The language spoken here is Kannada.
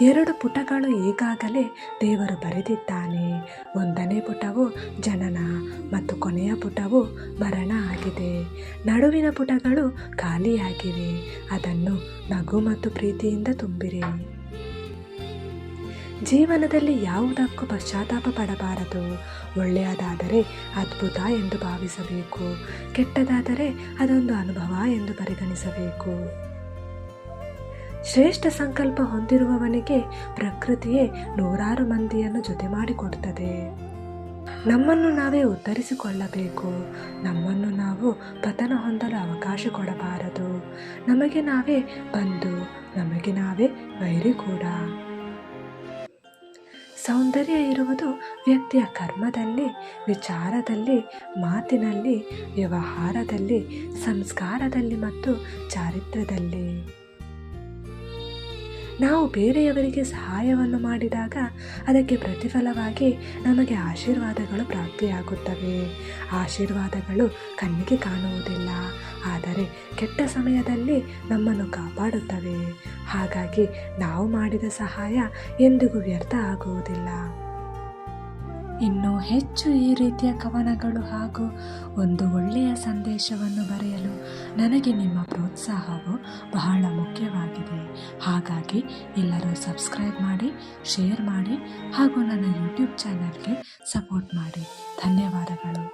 ಎರಡು ಪುಟಗಳು ಈಗಾಗಲೇ ದೇವರು ಬರೆದಿದ್ದಾನೆ. ಒಂದನೇ ಪುಟವು ಜನನ ಮತ್ತು ಕೊನೆಯ ಪುಟವು ಮರಣ ಆಗಿದೆ. ನಡುವಿನ ಪುಟಗಳು ಖಾಲಿಯಾಗಿವೆ. ಅದನ್ನು ನಗು ಮತ್ತು ಪ್ರೀತಿಯಿಂದ ತುಂಬಿರಿ. ಜೀವನದಲ್ಲಿ ಯಾವುದಕ್ಕೂ ಪಶ್ಚಾತ್ತಾಪ ಪಡಬಾರದು. ಒಳ್ಳೆಯದಾದರೆ ಅದ್ಭುತ ಎಂದು ಭಾವಿಸಬೇಕು. ಕೆಟ್ಟದಾದರೆ ಅದೊಂದು ಅನುಭವ ಎಂದು ಪರಿಗಣಿಸಬೇಕು. ಶ್ರೇಷ್ಠ ಸಂಕಲ್ಪ ಹೊಂದಿರುವವನಿಗೆ ಪ್ರಕೃತಿಯೇ ನೂರಾರು ಮಂದಿಯನ್ನು ಜೊತೆ ಮಾಡಿಕೊಡ್ತದೆ. ನಮ್ಮನ್ನು ನಾವೇ ಉದ್ಧರಿಸಿಕೊಳ್ಳಬೇಕು ನಮ್ಮನ್ನು ನಾವು ಪತನ ಹೊಂದಲು ಅವಕಾಶ ಕೊಡಬಾರದು. ನಮಗೆ ನಾವೇ ಬಂದು ನಮಗೆ ನಾವೇ ವೈರಿ ಕೂಡ. ಸೌಂದರ್ಯ ಇರುವುದು ವ್ಯಕ್ತಿಯ ಕರ್ಮದಲ್ಲಿ, ವಿಚಾರದಲ್ಲಿ, ಮಾತಿನಲ್ಲಿ, ವ್ಯವಹಾರದಲ್ಲಿ, ಸಂಸ್ಕಾರದಲ್ಲಿ ಮತ್ತು ಚಾರಿತ್ರ್ಯದಲ್ಲಿ ನಾವು ಬೇರೆಯವರಿಗೆ ಸಹಾಯವನ್ನು ಮಾಡಿದಾಗ ಅದಕ್ಕೆ ಪ್ರತಿಫಲವಾಗಿ ನಮಗೆ ಆಶೀರ್ವಾದಗಳು ಪ್ರಾಪ್ತಿಯಾಗುತ್ತವೆ. ಆಶೀರ್ವಾದಗಳು ಕಣ್ಣಿಗೆ ಕಾಣುವುದಿಲ್ಲ, ಆದರೆ ಕೆಟ್ಟ ಸಮಯದಲ್ಲಿ ನಮ್ಮನ್ನು ಕಾಪಾಡುತ್ತವೆ. ಹಾಗಾಗಿ ನಾವು ಮಾಡಿದ ಸಹಾಯ ಎಂದಿಗೂ ವ್ಯರ್ಥ ಆಗುವುದಿಲ್ಲ. ಇನ್ನೂ ಹೆಚ್ಚು ಈ ರೀತಿಯ ಕವನಗಳು ಹಾಗೂ ಒಂದು ಒಳ್ಳೆಯ ಸಂದೇಶವನ್ನು ಬರೆಯಲು ನನಗೆ ನಿಮ್ಮ ಪ್ರೋತ್ಸಾಹವು ಬಹಳ ಮುಖ್ಯವಾಗಿದೆ. ಹಾಗಾಗಿ ಎಲ್ಲರೂ ಸಬ್ಸ್ಕ್ರೈಬ್ ಮಾಡಿ ಶೇರ್ ಮಾಡಿ ಹಾಗೂ ನನ್ನ ಯೂಟ್ಯೂಬ್ ಚಾನಲ್ಗೆ ಸಪೋರ್ಟ್ ಮಾಡಿ. ಧನ್ಯವಾದಗಳು.